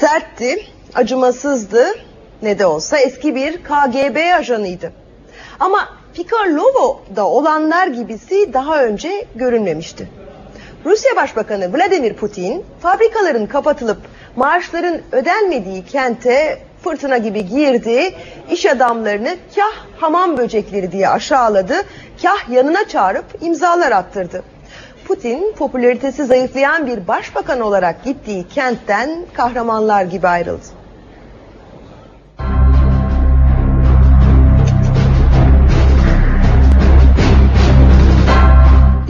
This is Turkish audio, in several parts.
Sertti, acımasızdı, ne de olsa eski bir KGB ajanıydı. Ama Pikarlovo'da olanlar gibisi daha önce görünmemişti. Rusya Başbakanı Vladimir Putin fabrikaların kapatılıp maaşların ödenmediği kente fırtına gibi girdi, iş adamlarını kah hamam böcekleri diye aşağıladı, kah yanına çağırıp imzalar attırdı. Putin popülaritesi zayıflayan bir başbakan olarak gittiği kentten kahramanlar gibi ayrıldı.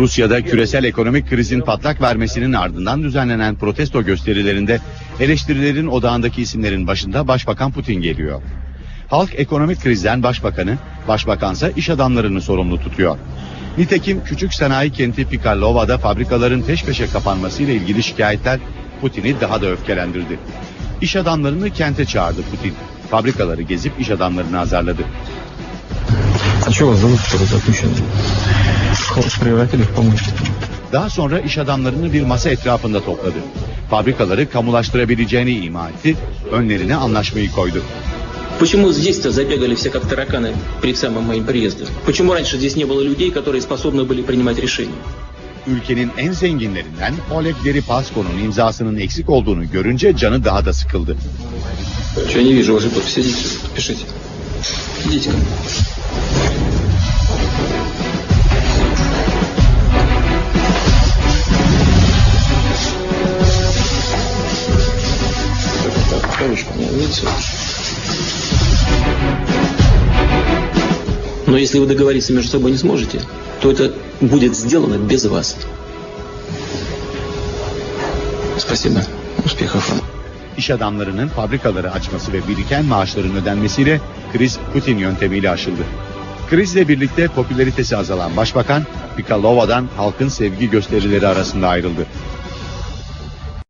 Rusya'da küresel ekonomik krizin patlak vermesinin ardından düzenlenen protesto gösterilerinde eleştirilerin odağındaki isimlerin başında Başbakan Putin geliyor. Halk ekonomik krizden başbakanı, başbakansa iş adamlarını sorumlu tutuyor. Nitekim küçük sanayi kenti Pikarlova'da fabrikaların peş peşe kapanmasıyla ilgili şikayetler Putin'i daha da öfkelendirdi. İş adamlarını kente çağırdı Putin. Fabrikaları gezip iş adamlarını azarladı. Daha sonra iş adamlarını bir masa etrafında topladı. Fabrikaları kamulaştırabileceğini ima etti, önlerine anlaşmayı koydu. Почему здесь-то забегали все как тараканы при самом моем приезде? Почему раньше здесь не было людей, которые способны были принимать решения? Ülkenin en zenginlerinden Oleg Deripasko'nun imzasının eksik olduğunu görünce canı daha da sıkıldı. Что не вижу вашей подписи. Идите, пишите. Идите. Так, так, видите? Но если вы договориться между собой не сможете, то это будет сделано без вас. Спасибо. Успехов вам. İş adamlarının fabrikaları açması ve biriken maaşların ödenmesiyle kriz Putin yöntemiyle aşıldı. Krizle birlikte popülaritesi azalan başbakan Pikalova'dan halkın sevgi gösterileri arasında ayrıldı.